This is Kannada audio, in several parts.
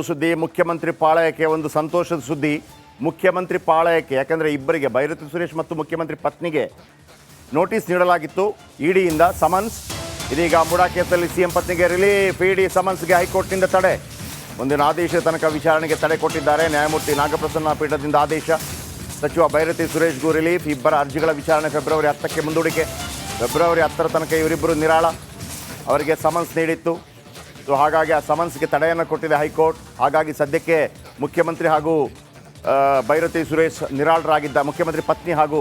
ಸುದ್ದಿ, ಮುಖ್ಯಮಂತ್ರಿ ಪಾಳಯಕ್ಕೆ ಒಂದು ಸಂತೋಷದ ಸುದ್ದಿ, ಮುಖ್ಯಮಂತ್ರಿ ಪಾಳಯಕ್ಕೆ, ಯಾಕಂದರೆ ಇಬ್ಬರಿಗೆ ಭೈರತಿ ಸುರೇಶ್ ಮತ್ತು ಮುಖ್ಯಮಂತ್ರಿ ಪತ್ನಿಗೆ ನೋಟಿಸ್ ನೀಡಲಾಗಿತ್ತು. ಇಡಿಯಿಂದ ಸಮನ್ಸ್. ಇದೀಗ ಮುಡಾ ಕೇಸಲ್ಲಿ ಸಿಎಂ ಪತ್ನಿಗೆ ರಿಲೀಫ್. ಇಡಿ ಸಮನ್ಸ್ಗೆ ಹೈಕೋರ್ಟ್ನಿಂದ ತಡೆ. ಮುಂದಿನ ಆದೇಶ ತನಕ ವಿಚಾರಣೆಗೆ ತಡೆ ಕೊಟ್ಟಿದ್ದಾರೆ. ನ್ಯಾಯಮೂರ್ತಿ ನಾಗಪ್ರಸನ್ನ ಪೀಠದಿಂದ ಆದೇಶ. ಸಚಿವ ಭೈರತಿ ಸುರೇಶ್ಗೂ ರಿಲೀಫ್. ಇಬ್ಬರ ಅರ್ಜಿಗಳ ವಿಚಾರಣೆ ಫೆಬ್ರವರಿ ಹತ್ತಕ್ಕೆ ಮುಂದೂಡಿಕೆ. ಫೆಬ್ರವರಿ ಹತ್ತರ ತನಕ ಇವರಿಬ್ಬರು ನಿರಾಳ. ಅವರಿಗೆ ಸಮನ್ಸ್ ನೀಡಿತ್ತು. ಸೊ ಹಾಗಾಗಿ ಆ ಸಮನ್ಸ್ಗೆ ತಡೆಯನ್ನು ಕೊಟ್ಟಿದೆ ಹೈಕೋರ್ಟ್. ಹಾಗಾಗಿ ಸದ್ಯಕ್ಕೆ ಮುಖ್ಯಮಂತ್ರಿ ಹಾಗೂ ಭೈರತಿ ಸುರೇಶ್ ನಿರಾಳರಾಗಿದ್ದ, ಮುಖ್ಯಮಂತ್ರಿ ಪತ್ನಿ ಹಾಗೂ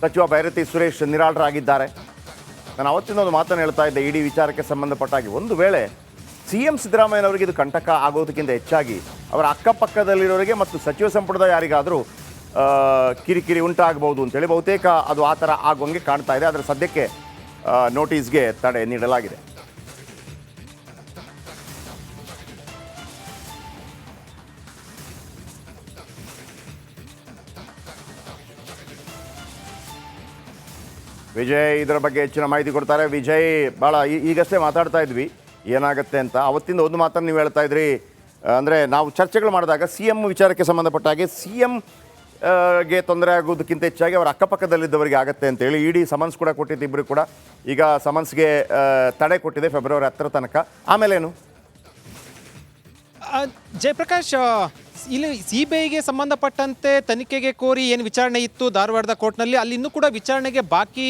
ಸಚಿವ ಭೈರತಿ ಸುರೇಶ್ ನಿರಾಳರಾಗಿದ್ದಾರೆ. ನಾನು ಅವತ್ತಿನ ಒಂದು ಮಾತನ್ನು ಹೇಳ್ತಾ ಇದ್ದೆ, ಇಡೀ ವಿಚಾರಕ್ಕೆ ಸಂಬಂಧಪಟ್ಟಾಗಿ. ಒಂದು ವೇಳೆ ಸಿ ಎಂ ಸಿದ್ದರಾಮಯ್ಯನವರಿಗೆ ಇದು ಕಂಟಕ ಆಗೋದಕ್ಕಿಂತ ಹೆಚ್ಚಾಗಿ, ಅವರ ಅಕ್ಕಪಕ್ಕದಲ್ಲಿರೋರಿಗೆ ಮತ್ತು ಸಚಿವ ಸಂಪುಟದ ಯಾರಿಗಾದರೂ ಕಿರಿಕಿರಿ ಉಂಟಾಗಬಹುದು ಅಂತೇಳಿ ಬಹುತೇಕ ಅದು ಆ ಥರ ಆಗುವಂಗೆ ಕಾಣ್ತಾ ಇದೆ. ಆದರೆ ಸದ್ಯಕ್ಕೆ ನೋಟಿಸ್ಗೆ ತಡೆ ನೀಡಲಾಗಿದೆ. ವಿಜಯ್ ಇದರ ಬಗ್ಗೆ ಹೆಚ್ಚಿನ ಮಾಹಿತಿ ಕೊಡ್ತಾರೆ. ವಿಜಯ್ ಭಾಳ ಈಗಷ್ಟೇ ಮಾತಾಡ್ತಾ ಇದ್ವಿ. ಏನಾಗುತ್ತೆ ಅಂತ. ಅವತ್ತಿಂದ ಒಂದು ಮಾತನ್ನು ನೀವು ಹೇಳ್ತಾ ಇದ್ರಿ. ಅಂದರೆ ನಾವು ಚರ್ಚೆಗಳು ಮಾಡಿದಾಗ ಸಿ ಎಂ ವಿಚಾರಕ್ಕೆ ಸಂಬಂಧಪಟ್ಟ ಹಾಗೆ ಸಿ ಎಂ ಗೆ ತೊಂದರೆ ಆಗೋದಕ್ಕಿಂತ ಹೆಚ್ಚಾಗಿ ಅವರ ಅಕ್ಕಪಕ್ಕದಲ್ಲಿದ್ದವರಿಗೆ ಆಗುತ್ತೆ ಅಂತೇಳಿ ಇಡೀ ಸಮನ್ಸ್ ಕೂಡ ಕೊಟ್ಟಿದ್ದು ಇಬ್ಬರು ಕೂಡ. ಈಗ ಸಮನ್ಸ್ಗೆ ತಡೆ ಕೊಟ್ಟಿದೆ ಫೆಬ್ರವರಿ ಹತ್ತರ ತನಕ. ಆಮೇಲೇನು? ಜಯಪ್ರಕಾಶ್ ಇಲ್ಲಿ ಸಿ ಬಿ ಐಗೆ ಸಂಬಂಧಪಟ್ಟಂತೆ ತನಿಖೆಗೆ ಕೋರಿ ಏನು ವಿಚಾರಣೆ ಇತ್ತು ಧಾರವಾಡದ ಕೋರ್ಟ್ನಲ್ಲಿ, ಅಲ್ಲಿ ಇನ್ನೂ ಕೂಡ ವಿಚಾರಣೆಗೆ ಬಾಕಿ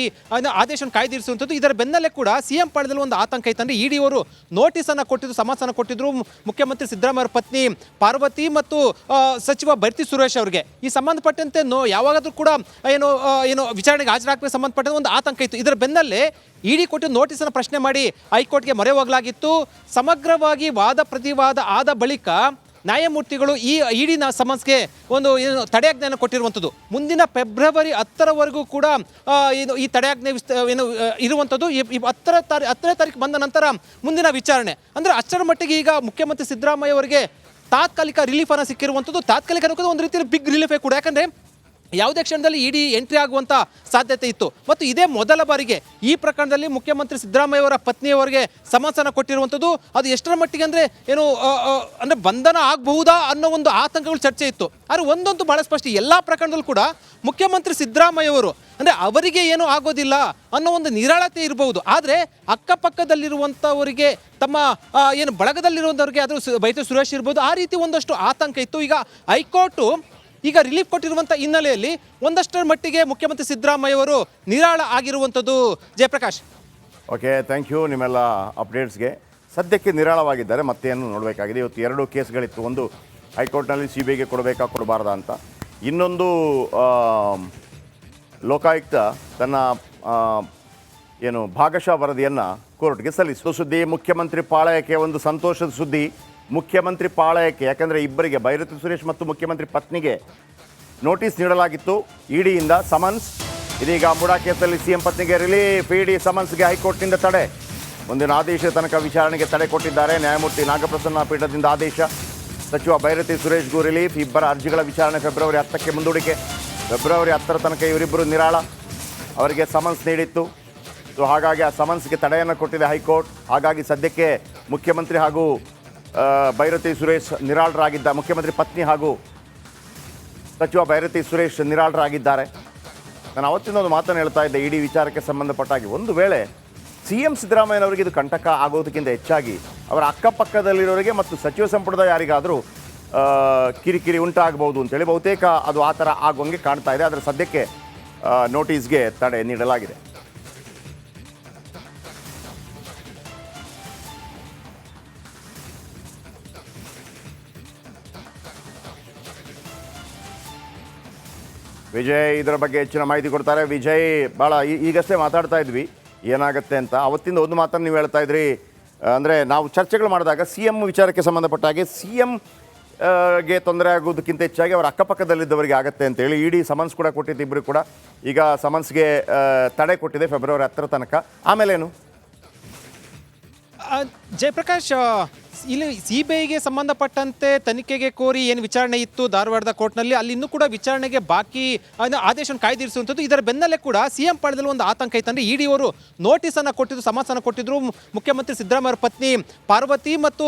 ಆದೇಶವನ್ನು ಕಾಯ್ದಿರಿಸುವಂಥದ್ದು. ಇದರ ಬೆನ್ನಲ್ಲೇ ಕೂಡ ಸಿ ಎಂ ಪಾಳ್ಯದಲ್ಲಿ ಒಂದು ಆತಂಕ ಇತ್ತಂದರೆ ಇಡಿ ಅವರು ನೋಟಿಸನ್ನು ಕೊಟ್ಟಿದ್ದು ಸಮಾಸನ ಕೊಟ್ಟಿದ್ರು. ಮುಖ್ಯಮಂತ್ರಿ ಸಿದ್ದರಾಮಯ್ಯ ಪತ್ನಿ ಪಾರ್ವತಿ ಮತ್ತು ಸಚಿವ ಭರ್ತಿ ಸುರೇಶ್ ಅವರಿಗೆ. ಈ ಸಂಬಂಧಪಟ್ಟಂತೆ ನೋ, ಯಾವಾಗಾದರೂ ಕೂಡ ಏನು ಏನು ವಿಚಾರಣೆಗೆ ಹಾಜರಾಗಬೇಕು ಸಂಬಂಧಪಟ್ಟಂತೆ ಒಂದು ಆತಂಕ ಇತ್ತು. ಇದರ ಬೆನ್ನಲ್ಲೇ ಇಡಿ ಕೊಟ್ಟು ನೋಟಿಸನ್ನು ಪ್ರಶ್ನೆ ಮಾಡಿ ಹೈಕೋರ್ಟ್ಗೆ ಮೊರೆ ಹೋಗಲಾಗಿತ್ತು. ಸಮಗ್ರವಾಗಿ ವಾದ ಪ್ರತಿವಾದ ಆದ ಬಳಿಕ ನ್ಯಾಯಮೂರ್ತಿಗಳು ಈ ಇಡಿನ ಸಮಸ್ಯೆಗೆ ಒಂದು ಏನು ತಡೆಯಾಜ್ಞೆಯನ್ನು ಕೊಟ್ಟಿರುವಂಥದ್ದು. ಮುಂದಿನ ಫೆಬ್ರವರಿ ಹತ್ತರವರೆಗೂ ಕೂಡ ಇದು ಈ ತಡೆಯಾಜ್ಞೆ ವಿಸ್ತ, ಏನು ಇರುವಂಥದ್ದು ಈ ಹತ್ತರ ತಾರೀ, ಹತ್ತನೇ ತಾರೀಕು ಬಂದ ನಂತರ ಮುಂದಿನ ವಿಚಾರಣೆ. ಅಂದರೆ ಅಷ್ಟರ ಮಟ್ಟಿಗೆ ಈಗ ಮುಖ್ಯಮಂತ್ರಿ ಸಿದ್ದರಾಮಯ್ಯ ಅವರಿಗೆ ತಾತ್ಕಾಲಿಕ ರಿಲೀಫನ್ನು ಸಿಕ್ಕಿರುವಂಥದ್ದು. ತಾತ್ಕಾಲಿಕ ಅನ್ನೋದು ಒಂದು ರೀತಿಯಲ್ಲಿ ಬಿಗ್ ರಿಲೀಫೇ ಕೂಡ. ಯಾಕಂದ್ರೆ ಯಾವುದೇ ಕ್ಷಣದಲ್ಲಿ ಇಡಿ ಎಂಟ್ರಿ ಆಗುವಂತ ಸಾಧ್ಯತೆ ಇತ್ತು. ಮತ್ತು ಇದೇ ಮೊದಲ ಬಾರಿಗೆ ಈ ಪ್ರಕರಣದಲ್ಲಿ ಮುಖ್ಯಮಂತ್ರಿ ಸಿದ್ದರಾಮಯ್ಯವರ ಪತ್ನಿಯವರಿಗೆ ಸಮಾಧಾನ ಕೊಟ್ಟಿರುವಂಥದ್ದು, ಅದು ಎಷ್ಟರ ಮಟ್ಟಿಗೆ ಅಂದರೆ ಏನು ಅಂದ್ರೆ ಬಂಧನ ಆಗಬಹುದಾ ಅನ್ನೋ ಒಂದು ಆತಂಕಗಳು ಚರ್ಚೆ ಇತ್ತು. ಆದರೆ ಒಂದೊಂದು ಭಾಳ ಸ್ಪಷ್ಟ, ಎಲ್ಲ ಪ್ರಕರಣದಲ್ಲೂ ಕೂಡ ಮುಖ್ಯಮಂತ್ರಿ ಸಿದ್ದರಾಮಯ್ಯವರು ಅಂದರೆ ಅವರಿಗೆ ಏನೂ ಆಗೋದಿಲ್ಲ ಅನ್ನೋ ಒಂದು ನಿರಾಳತೆ ಇರಬಹುದು. ಆದರೆ ಅಕ್ಕಪಕ್ಕದಲ್ಲಿರುವಂಥವರಿಗೆ, ತಮ್ಮ ಏನು ಬಳಗದಲ್ಲಿರುವಂಥವ್ರಿಗೆ ಅದು ಬೈತು ಸುರೇಶ್ ಇರ್ಬೋದು, ಆ ರೀತಿ ಒಂದಷ್ಟು ಆತಂಕ ಇತ್ತು. ಈಗ ಹೈಕೋರ್ಟು ಈಗ ರಿಲೀಫ್ ಕೊಟ್ಟಿರುವಂಥ ಹಿನ್ನೆಲೆಯಲ್ಲಿ ಒಂದಷ್ಟರ ಮಟ್ಟಿಗೆ ಮುಖ್ಯಮಂತ್ರಿ ಸಿದ್ದರಾಮಯ್ಯ ಅವರು ನಿರಾಳ ಆಗಿರುವಂಥದ್ದು. ಜಯಪ್ರಕಾಶ್. ಓಕೆ ಥ್ಯಾಂಕ್ ಯು ನಿಮ್ಮೆಲ್ಲ ಅಪ್ಡೇಟ್ಸ್ಗೆ ಸದ್ಯಕ್ಕೆ ನಿರಾಳವಾಗಿದ್ದಾರೆ, ಮತ್ತೇನು ನೋಡಬೇಕಾಗಿದೆ. ಇವತ್ತು ಎರಡು ಕೇಸ್ಗಳಿತ್ತು. ಒಂದು ಹೈಕೋರ್ಟ್ನಲ್ಲಿ ಸಿ ಬಿ ಐಗೆ ಕೊಡಬೇಕಾ ಕೊಡಬಾರ್ದ ಅಂತ. ಇನ್ನೊಂದು ಲೋಕಾಯುಕ್ತ ತನ್ನ ಏನು ಭಾಗಶಃ ವರದಿಯನ್ನು ಕೋರ್ಟ್ಗೆ ಸಲ್ಲಿಸಿತು ಸುದ್ದಿ ಮುಖ್ಯಮಂತ್ರಿ ಪಾಳಯಕ್ಕೆ ಒಂದು ಸಂತೋಷದ ಸುದ್ದಿ. ಮುಖ್ಯಮಂತ್ರಿ ಪಾಳಯಕ್ಕೆ, ಯಾಕಂದರೆ ಇಬ್ಬರಿಗೆ ಭೈರತಿ ಸುರೇಶ್ ಮತ್ತು ಮುಖ್ಯಮಂತ್ರಿ ಪತ್ನಿಗೆ ನೋಟಿಸ್ ನೀಡಲಾಗಿತ್ತು. ಇಡಿಯಿಂದ ಸಮನ್ಸ್. ಇದೀಗ ಮುಡಾ ಕೇಸಲ್ಲಿ ಸಿಎಂ ಪತ್ನಿಗೆ ರಿಲೀಫ್. ಇಡಿ ಸಮನ್ಸ್ಗೆ ಹೈಕೋರ್ಟ್ನಿಂದ ತಡೆ. ಮುಂದಿನ ಆದೇಶ ತನಕ ವಿಚಾರಣೆಗೆ ತಡೆ ಕೊಟ್ಟಿದ್ದಾರೆ. ನ್ಯಾಯಮೂರ್ತಿ ನಾಗಪ್ರಸನ್ನ ಪೀಠದಿಂದ ಆದೇಶ. ಸಚಿವ ಭೈರತಿ ಸುರೇಶ್ಗೂ ರಿಲೀಫ್. ಇಬ್ಬರ ಅರ್ಜಿಗಳ ವಿಚಾರಣೆ ಫೆಬ್ರವರಿ ಹತ್ತಕ್ಕೆ ಮುಂದೂಡಿಕೆ. ಫೆಬ್ರವರಿ ಹತ್ತರ ತನಕ ಇವರಿಬ್ಬರು ನಿರಾಳ. ಅವರಿಗೆ ಸಮನ್ಸ್ ನೀಡಿತ್ತು. ಸೊ ಹಾಗಾಗಿ ಆ ಸಮನ್ಸ್ಗೆ ತಡೆಯನ್ನು ಕೊಟ್ಟಿದೆ ಹೈಕೋರ್ಟ್. ಹಾಗಾಗಿ ಸದ್ಯಕ್ಕೆ ಮುಖ್ಯಮಂತ್ರಿ ಹಾಗೂ ಭೈರತಿ ಸುರೇಶ್ ನಿರಾಳರಾಗಿದ್ದ ಮುಖ್ಯಮಂತ್ರಿ ಪತ್ನಿ ಹಾಗೂ ಸಚಿವ ಭೈರತಿ ಸುರೇಶ್ ನಿರಾಳರಾಗಿದ್ದಾರೆ. ನಾನು ಅವತ್ತಿನ ಒಂದು ಮಾತನ್ನು ಹೇಳ್ತಾ ಇದ್ದೆ, ಇಡೀ ವಿಚಾರಕ್ಕೆ ಸಂಬಂಧಪಟ್ಟಾಗಿ. ಒಂದು ವೇಳೆ ಸಿ ಎಂ ಸಿದ್ದರಾಮಯ್ಯನವರಿಗೆ ಇದು ಕಂಟಕ ಆಗೋದಕ್ಕಿಂತ ಹೆಚ್ಚಾಗಿ ಅವರ ಅಕ್ಕಪಕ್ಕದಲ್ಲಿರೋರಿಗೆ ಮತ್ತು ಸಚಿವ ಸಂಪುಟದ ಯಾರಿಗಾದರೂ ಕಿರಿಕಿರಿ ಉಂಟಾಗಬಹುದು ಅಂತೇಳಿ ಬಹುತೇಕ ಅದು ಆ ಥರ ಆಗುವಂಗೆ ಕಾಣ್ತಾ ಇದೆ. ಆದರೆ ಸದ್ಯಕ್ಕೆ ನೋಟಿಸ್ಗೆ ತಡೆ ನೀಡಲಾಗಿದೆ. ವಿಜಯ್ ಇದರ ಬಗ್ಗೆ ಹೆಚ್ಚಿನ ಮಾಹಿತಿ ಕೊಡ್ತಾರೆ. ವಿಜಯ್ ಭಾಳ ಈಗಷ್ಟೇ ಮಾತಾಡ್ತಾ ಇದ್ವಿ. ಏನಾಗುತ್ತೆ ಅಂತ. ಅವತ್ತಿಂದ ಒಂದು ಮಾತನ್ನು ನೀವು ಹೇಳ್ತಾ ಇದ್ರಿ. ಅಂದರೆ ನಾವು ಚರ್ಚೆಗಳು ಮಾಡಿದಾಗ ಸಿ ಎಂ ವಿಚಾರಕ್ಕೆ ಸಂಬಂಧಪಟ್ಟ ಹಾಗೆ ಸಿ ಎಂ ಗೆ ತೊಂದರೆ ಆಗೋದಕ್ಕಿಂತ ಹೆಚ್ಚಾಗಿ ಅವರ ಅಕ್ಕಪಕ್ಕದಲ್ಲಿದ್ದವರಿಗೆ ಆಗುತ್ತೆ ಅಂತೇಳಿ ಇಡಿ ಸಮನ್ಸ್ ಕೂಡ ಕೊಟ್ಟಿದ್ದು ಇಬ್ಬರು ಕೂಡ. ಈಗ ಸಮನ್ಸ್ಗೆ ತಡೆ ಕೊಟ್ಟಿದೆ ಫೆಬ್ರವರಿ ಹತ್ತರ ತನಕ. ಆಮೇಲೇನು ಆ, ಜಯಪ್ರಕಾಶ್ ಸಿ ಬಿ ಐಗೆ ಸಂಬಂಧಪಟ್ಟಂತೆ ತನಿಖೆಗೆ ಕೋರಿ ಏನು ವಿಚಾರಣೆ ಇತ್ತು ಧಾರವಾಡದ ಕೋರ್ಟ್ನಲ್ಲಿ, ಅಲ್ಲಿ ಇನ್ನೂ ಕೂಡ ವಿಚಾರಣೆಗೆ ಬಾಕಿ ಆದೇಶವನ್ನು ಆದೇಶ ಕಾಯ್ದಿರಿಸುವಂಥದ್ದು. ಇದರ ಬೆನ್ನಲ್ಲೇ ಕೂಡ ಸಿ ಎಂ ಪಾಳ್ಯದಲ್ಲಿ ಒಂದು ಆತಂಕ ಇತ್ತು ಅಂದ್ರೆ ಇಡಿ ಅವರು ನೋಟಿಸನ್ನು ಕೊಟ್ಟಿದ್ದು ಸಮಾಸನ ಕೊಟ್ಟಿದ್ದರು ಮುಖ್ಯಮಂತ್ರಿ ಸಿದ್ದರಾಮಯ್ಯ ಪತ್ನಿ ಪಾರ್ವತಿ ಮತ್ತು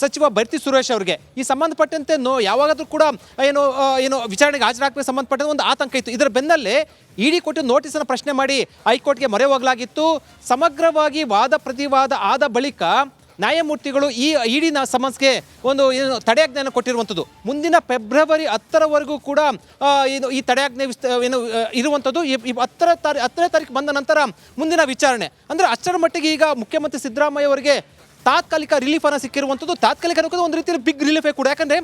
ಸಚಿವ ಭರ್ತಿ ಸುರೇಶ್ ಅವರಿಗೆ. ಈ ಸಂಬಂಧಪಟ್ಟಂತೆ ನೋ, ಯಾವಾಗಾದರೂ ಕೂಡ ಏನು ಏನು ವಿಚಾರಣೆಗೆ ಹಾಜರಾಗಬೇಕು ಸಂಬಂಧಪಟ್ಟಂತೆ ಒಂದು ಆತಂಕ ಇತ್ತು. ಇದರ ಬೆನ್ನಲ್ಲೇ ಇಡಿ ಕೊಟ್ಟು ನೋಟಿಸನ್ನು ಪ್ರಶ್ನೆ ಮಾಡಿ ಹೈಕೋರ್ಟ್ಗೆ ಮೊರೆ ಹೋಗಲಾಗಿತ್ತು. ಸಮಗ್ರವಾಗಿ ವಾದ ಪ್ರತಿವಾದ ಆದ ಬಳಿಕ ನ್ಯಾಯಮೂರ್ತಿಗಳು ಈ ಇಡಿನ ಸಮಸ್ಯೆಗೆ ಒಂದು, ಏನು, ತಡೆಯಾಜ್ಞೆಯನ್ನು ಕೊಟ್ಟಿರುವಂಥದ್ದು. ಮುಂದಿನ ಫೆಬ್ರವರಿ ಹತ್ತರವರೆಗೂ ಕೂಡ ಇದು ಈ ತಡೆಯಾಜ್ಞೆ ವಿಸ್ತ, ಏನು ಇರುವಂಥದ್ದು, ಈ ಹತ್ತರ ತಾರೀ, ಹತ್ತನೇ ತಾರೀಕು ಬಂದ ನಂತರ ಮುಂದಿನ ವಿಚಾರಣೆ. ಅಂದರೆ ಅಷ್ಟರ ಮಟ್ಟಿಗೆ ಈಗ ಮುಖ್ಯಮಂತ್ರಿ ಸಿದ್ದರಾಮಯ್ಯ ಅವರಿಗೆ ತಾತ್ಕಾಲಿಕ ರಿಲೀಫನ್ನು ಸಿಕ್ಕಿರುವಂಥದ್ದು, ತಾತ್ಕಾಲಿಕ ಒಂದು ರೀತಿಯಲ್ಲಿ ಬಿಗ್ ರಿಲೀಫೇ ಕೂಡ. ಯಾಕಂದರೆ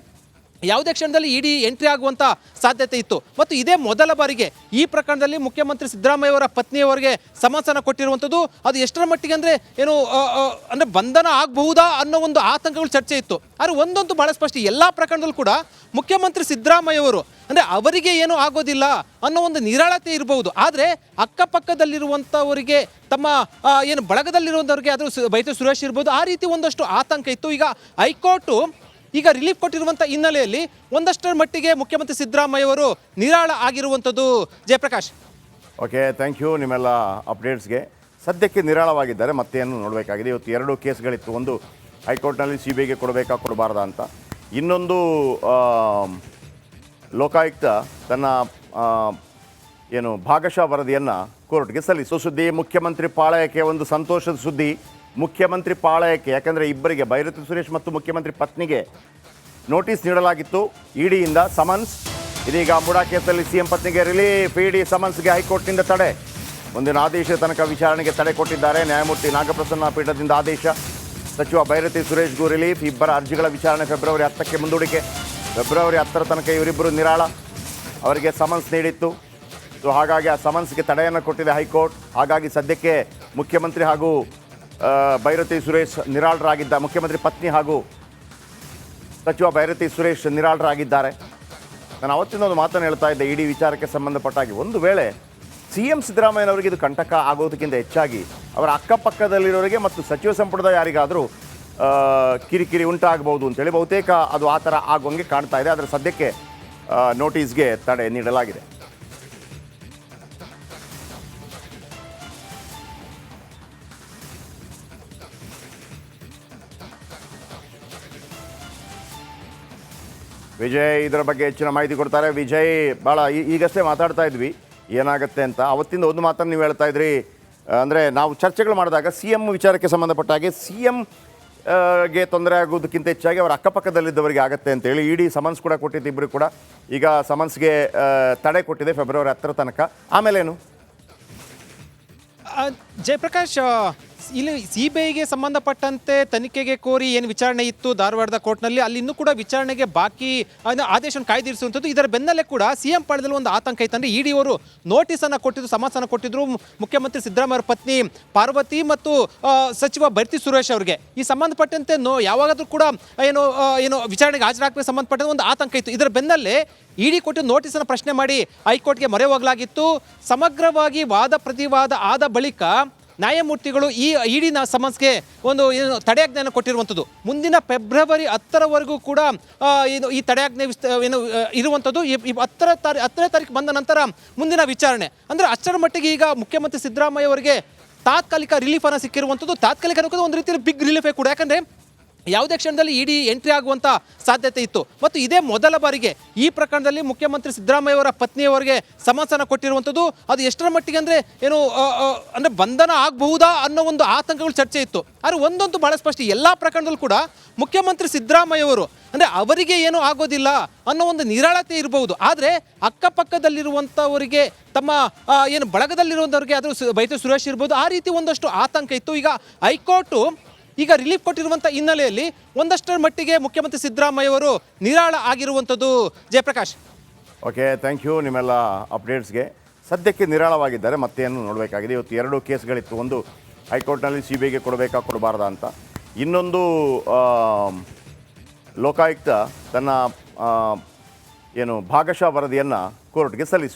ಯಾವುದೇ ಕ್ಷಣದಲ್ಲಿ ಇಡಿ ಎಂಟ್ರಿ ಆಗುವಂತ ಸಾಧ್ಯತೆ ಇತ್ತು. ಮತ್ತು ಇದೇ ಮೊದಲ ಬಾರಿಗೆ ಈ ಪ್ರಕರಣದಲ್ಲಿ ಮುಖ್ಯಮಂತ್ರಿ ಸಿದ್ದರಾಮಯ್ಯ ಅವರ ಪತ್ನಿಯವರಿಗೆ ಸಮಾಧಾನ ಕೊಟ್ಟಿರುವಂಥದ್ದು, ಅದು ಎಷ್ಟರ ಮಟ್ಟಿಗೆ ಅಂದರೆ ಏನು ಅಂದ್ರೆ ಬಂಧನ ಆಗಬಹುದಾ ಅನ್ನೋ ಒಂದು ಆತಂಕಗಳು ಚರ್ಚೆ ಇತ್ತು. ಆದರೆ ಒಂದೊಂದು ಭಾಳ ಸ್ಪಷ್ಟ, ಎಲ್ಲ ಪ್ರಕರಣದಲ್ಲೂ ಕೂಡ ಮುಖ್ಯಮಂತ್ರಿ ಸಿದ್ದರಾಮಯ್ಯವರು ಅಂದರೆ ಅವರಿಗೆ ಏನೂ ಆಗೋದಿಲ್ಲ ಅನ್ನೋ ಒಂದು ನಿರಾಳತೆ ಇರಬಹುದು. ಆದರೆ ಅಕ್ಕಪಕ್ಕದಲ್ಲಿರುವಂಥವರಿಗೆ ತಮ್ಮ ಏನು ಬಳಗದಲ್ಲಿರುವಂಥವ್ರಿಗೆ ಸು- ಬೈತು ಸುರೇಶ್ ಇರ್ಬೋದು, ಆ ರೀತಿ ಒಂದಷ್ಟು ಆತಂಕ ಇತ್ತು. ಈಗ ಹೈಕೋರ್ಟು ಈಗ ರಿಲೀಫ್ ಕೊಟ್ಟಿರುವಂಥ ಹಿನ್ನೆಲೆಯಲ್ಲಿ ಒಂದಷ್ಟರ ಮಟ್ಟಿಗೆ ಮುಖ್ಯಮಂತ್ರಿ ಸಿದ್ದರಾಮಯ್ಯ ಅವರು ನಿರಾಳ ಆಗಿರುವಂಥದ್ದು ಜಯಪ್ರಕಾಶ್. ಓಕೆ ಥ್ಯಾಂಕ್ ಯು ನಿಮ್ಮೆಲ್ಲ ಅಪ್ಡೇಟ್ಸ್ಗೆ. ಸದ್ಯಕ್ಕೆ ನಿರಾಳವಾಗಿದ್ದಾರೆ, ಮತ್ತೇನು ನೋಡಬೇಕಾಗಿದೆ. ಇವತ್ತು ಎರಡು ಕೇಸ್ಗಳಿತ್ತು. ಒಂದು ಹೈಕೋರ್ಟ್ನಲ್ಲಿ ಸಿ ಬಿ ಐಗೆ ಕೊಡಬೇಕಾ, ಕೊಡಬಾರ್ದ ಅಂತ. ಇನ್ನೊಂದು ಲೋಕಾಯುಕ್ತ ತನ್ನ ಏನು ಭಾಗಶಃ ವರದಿಯನ್ನು ಕೋರ್ಟ್ಗೆ ಸಲ್ಲಿಸೋ. ಸುದ್ದಿ ಮುಖ್ಯಮಂತ್ರಿ ಪಾಳಯಕ್ಕೆ ಒಂದು ಸಂತೋಷದ ಸುದ್ದಿ. ಮುಖ್ಯಮಂತ್ರಿ ಪಾಳಯಕ್ಕೆ, ಯಾಕಂದರೆ ಇಬ್ಬರಿಗೆ ಭೈರತಿ ಸುರೇಶ್ ಮತ್ತು ಮುಖ್ಯಮಂತ್ರಿ ಪತ್ನಿಗೆ ನೋಟಿಸ್ ನೀಡಲಾಗಿತ್ತು. ಇಡಿಯಿಂದ ಸಮನ್ಸ್. ಇದೀಗ ಮುಡಾ ಕೇಸಲ್ಲಿ ಸಿಎಂ ಪತ್ನಿಗೆ ರಿಲೀಫ್. ಇಡಿ ಸಮನ್ಸ್ಗೆ ಹೈಕೋರ್ಟ್ನಿಂದ ತಡೆ. ಮುಂದಿನ ಆದೇಶ ತನಕ ವಿಚಾರಣೆಗೆ ತಡೆ ಕೊಟ್ಟಿದ್ದಾರೆ. ನ್ಯಾಯಮೂರ್ತಿ ನಾಗಪ್ರಸನ್ನ ಪೀಠದಿಂದ ಆದೇಶ. ಸಚಿವ ಭೈರತಿ ಸುರೇಶ್ಗೂ ರಿಲೀಫ್. ಇಬ್ಬರ ಅರ್ಜಿಗಳ ವಿಚಾರಣೆ ಫೆಬ್ರವರಿ ಹತ್ತಕ್ಕೆ ಮುಂದೂಡಿಕೆ. ಫೆಬ್ರವರಿ ಹತ್ತರ ತನಕ ಇವರಿಬ್ಬರು ನಿರಾಳ. ಅವರಿಗೆ ಸಮನ್ಸ್ ನೀಡಿತ್ತು. ಸೊ, ಹಾಗಾಗಿ ಆ ಸಮನ್ಸ್ಗೆ ತಡೆಯನ್ನು ಕೊಟ್ಟಿದೆ ಹೈಕೋರ್ಟ್. ಹಾಗಾಗಿ ಸದ್ಯಕ್ಕೆ ಮುಖ್ಯಮಂತ್ರಿ ಹಾಗೂ ಭೈರತಿ ಸುರೇಶ್ ನಿರಾಳರಾಗಿದ್ದ ಮುಖ್ಯಮಂತ್ರಿ ಪತ್ನಿ ಹಾಗೂ ಸಚಿವ ಭೈರತಿ ಸುರೇಶ್ ನಿರಾಳರಾಗಿದ್ದಾರೆ. ನಾನು ಅವತ್ತಿನ ಒಂದು ಮಾತನ್ನು ಹೇಳ್ತಾ ಇದ್ದೆ, ಇಡೀ ವಿಚಾರಕ್ಕೆ ಸಂಬಂಧಪಟ್ಟಾಗಿ. ಒಂದು ವೇಳೆ ಸಿ ಎಂ ಸಿದ್ದರಾಮಯ್ಯನವರಿಗೆ ಇದು ಕಂಟಕ ಆಗೋದಕ್ಕಿಂತ ಹೆಚ್ಚಾಗಿ ಅವರ ಅಕ್ಕಪಕ್ಕದಲ್ಲಿರೋರಿಗೆ ಮತ್ತು ಸಚಿವ ಸಂಪುಟದ ಯಾರಿಗಾದರೂ ಕಿರಿಕಿರಿ ಉಂಟಾಗಬಹುದು ಅಂತೇಳಿ ಬಹುತೇಕ ಅದು ಆ ಥರ ಆಗುವಂಗೆ ಕಾಣ್ತಾ ಇದೆ. ಆದರೆ ಸದ್ಯಕ್ಕೆ ನೋಟಿಸ್ಗೆ ತಡೆ ನೀಡಲಾಗಿದೆ. ವಿಜಯ್ ಇದರ ಬಗ್ಗೆ ಹೆಚ್ಚಿನ ಮಾಹಿತಿ ಕೊಡ್ತಾರೆ. ವಿಜಯ್ ಭಾಳ ಈಗಷ್ಟೇ ಮಾತಾಡ್ತಾ ಇದ್ವಿ. ಏನಾಗುತ್ತೆ ಅಂತ. ಅವತ್ತಿಂದ ಒಂದು ಮಾತನ್ನು ನೀವು ಹೇಳ್ತಾ ಇದ್ರಿ. ಅಂದರೆ ನಾವು ಚರ್ಚೆಗಳು ಮಾಡಿದಾಗ ಸಿ ಎಂ ವಿಚಾರಕ್ಕೆ ಸಂಬಂಧಪಟ್ಟ ಹಾಗೆ ಸಿ ಎಂ ಗೆ ತೊಂದರೆ ಆಗೋದಕ್ಕಿಂತ ಹೆಚ್ಚಾಗಿ ಅವರ ಅಕ್ಕಪಕ್ಕದಲ್ಲಿದ್ದವರಿಗೆ ಆಗುತ್ತೆ ಅಂತೇಳಿ ಇಡೀ ಸಮನ್ಸ್ ಕೂಡ ಕೊಟ್ಟಿದ್ದು ಇಬ್ಬರು ಕೂಡ. ಈಗ ಸಮನ್ಸ್ಗೆ ತಡೆ ಕೊಟ್ಟಿದೆ ಫೆಬ್ರವರಿ ಹತ್ತರ ತನಕ. ಆಮೇಲೇನು ಜಯಪ್ರಕಾಶ್ ಇಲ್ಲಿ ಸಿ ಸಂಬಂಧಪಟ್ಟಂತೆ ತನಿಖೆಗೆ ಕೋರಿ ಏನು ವಿಚಾರಣೆ ಇತ್ತು ಧಾರವಾಡದ ಕೋರ್ಟ್ನಲ್ಲಿ, ಅಲ್ಲಿ ಇನ್ನೂ ಕೂಡ ವಿಚಾರಣೆಗೆ ಬಾಕಿ ಆದೇಶವನ್ನು ಆದೇಶ ಕಾಯ್ದಿರಿಸುವಂಥದ್ದು. ಇದರ ಬೆನ್ನಲ್ಲೇ ಕೂಡ ಸಿ ಎಂ ಪಾಳ್ಯದಲ್ಲಿ ಒಂದು ಆತಂಕ ಇತ್ತು ಅಂದರೆ ಇಡಿ ಅವರು ನೋಟಿಸನ್ನು ಕೊಟ್ಟಿದ್ದು ಸಮಾಧಾನ ಕೊಟ್ಟಿದ್ರು. ಮುಖ್ಯಮಂತ್ರಿ ಸಿದ್ದರಾಮಯ್ಯ ಪತ್ನಿ ಪಾರ್ವತಿ ಮತ್ತು ಸಚಿವ ಭರ್ತಿ ಸುರೇಶ್ ಅವರಿಗೆ. ಈ ಸಂಬಂಧಪಟ್ಟಂತೆ ನೋ, ಯಾವಾಗಾದರೂ ಕೂಡ ಏನು ಏನು ವಿಚಾರಣೆಗೆ ಹಾಜರಾಗಬೇಕು ಸಂಬಂಧಪಟ್ಟಂತೆ ಒಂದು ಆತಂಕ ಇತ್ತು. ಇದರ ಬೆನ್ನಲ್ಲೇ ಇಡಿ ಕೊಟ್ಟು ನೋಟಿಸನ್ನು ಪ್ರಶ್ನೆ ಮಾಡಿ ಹೈಕೋರ್ಟ್ಗೆ ಮೊರೆ ಹೋಗಲಾಗಿತ್ತು. ಸಮಗ್ರವಾಗಿ ವಾದ ಪ್ರತಿವಾದ ಆದ ಬಳಿಕ ನ್ಯಾಯಮೂರ್ತಿಗಳು ಈ ಇಡಿನ ಸಮಸ್ಯೆಗೆ ಒಂದು ಏನು ತಡೆಯಾಜ್ಞೆಯನ್ನು ಕೊಟ್ಟಿರುವಂಥದ್ದು. ಮುಂದಿನ ಫೆಬ್ರವರಿ ಹತ್ತರವರೆಗೂ ಕೂಡ ಇದು ಈ ತಡೆಯಾಜ್ಞೆ ವಿಸ್ತ, ಏನು ಇರುವಂಥದ್ದು ಈ ಈ ಹತ್ತರ ತಾರೀ, ಹತ್ತನೇ ತಾರೀಕು ಬಂದ ನಂತರ ಮುಂದಿನ ವಿಚಾರಣೆ. ಅಂದರೆ ಅಷ್ಟರ ಮಟ್ಟಿಗೆ ಈಗ ಮುಖ್ಯಮಂತ್ರಿ ಸಿದ್ದರಾಮಯ್ಯ ಅವರಿಗೆ ತಾತ್ಕಾಲಿಕ ರಿಲೀಫನ್ನು ಸಿಕ್ಕಿರುವಂಥದ್ದು. ತಾತ್ಕಾಲಿಕ ಅನ್ನೋದು ಒಂದು ರೀತಿಯಲ್ಲಿ ಬಿಗ್ ರಿಲೀಫೇ ಕೂಡ. ಯಾಕಂದರೆ ಯಾವುದೇ ಕ್ಷಣದಲ್ಲಿ ಇಡಿ ಎಂಟ್ರಿ ಆಗುವಂತ ಸಾಧ್ಯತೆ ಇತ್ತು. ಮತ್ತು ಇದೇ ಮೊದಲ ಬಾರಿಗೆ ಈ ಪ್ರಕರಣದಲ್ಲಿ ಮುಖ್ಯಮಂತ್ರಿ ಸಿದ್ದರಾಮಯ್ಯ ಅವರ ಪತ್ನಿಯವರಿಗೆ ಸಮಾಧಾನ ಕೊಟ್ಟಿರುವಂಥದ್ದು, ಅದು ಎಷ್ಟರ ಮಟ್ಟಿಗೆ ಅಂದರೆ ಏನು ಅಂದ್ರೆ ಬಂಧನ ಆಗಬಹುದಾ ಅನ್ನೋ ಒಂದು ಆತಂಕಗಳು ಚರ್ಚೆ ಇತ್ತು. ಆದರೆ ಒಂದೊಂದು ಬಹಳ ಸ್ಪಷ್ಟ, ಎಲ್ಲ ಪ್ರಕರಣದಲ್ಲೂ ಕೂಡ ಮುಖ್ಯಮಂತ್ರಿ ಸಿದ್ದರಾಮಯ್ಯ ಅವರು ಅಂದರೆ ಅವರಿಗೆ ಏನೂ ಆಗೋದಿಲ್ಲ ಅನ್ನೋ ಒಂದು ನಿರಾಳತೆ ಇರಬಹುದು. ಆದರೆ ಅಕ್ಕಪಕ್ಕದಲ್ಲಿರುವಂಥವರಿಗೆ, ತಮ್ಮ ಏನು ಬಳಗದಲ್ಲಿರುವಂಥವ್ರಿಗೆ ಅದು ಬೈತು ಸುರೇಶ್ ಇರ್ಬೋದು, ಆ ರೀತಿ ಒಂದಷ್ಟು ಆತಂಕ ಇತ್ತು. ಈಗ ಹೈಕೋರ್ಟು ಈಗ ರಿಲೀಫ್ ಕೊಟ್ಟಿರುವಂಥ ಹಿನ್ನೆಲೆಯಲ್ಲಿ ಒಂದಷ್ಟರ ಮಟ್ಟಿಗೆ ಮುಖ್ಯಮಂತ್ರಿ ಸಿದ್ದರಾಮಯ್ಯ ಅವರು ನಿರಾಳ ಆಗಿರುವಂಥದ್ದು ಜಯಪ್ರಕಾಶ್. ಓಕೆ ಥ್ಯಾಂಕ್ ಯು ನಿಮ್ಮೆಲ್ಲ ಅಪ್ಡೇಟ್ಸ್ಗೆ ಸದ್ಯಕ್ಕೆ ನಿರಾಳವಾಗಿದ್ದಾರೆ, ಮತ್ತೇನು ನೋಡಬೇಕಾಗಿದೆ. ಇವತ್ತು ಎರಡು ಕೇಸ್ಗಳಿತ್ತು. ಒಂದು ಹೈಕೋರ್ಟ್ನಲ್ಲಿ ಸಿ ಬಿ ಕೊಡಬೇಕಾ ಕೊಡಬಾರ್ದಾ ಅಂತ. ಇನ್ನೊಂದು ಲೋಕಾಯುಕ್ತ ತನ್ನ ಏನು ಭಾಗಶಃ ವರದಿಯನ್ನು ಕೋರ್ಟ್ಗೆ ಸಲ್ಲಿಸು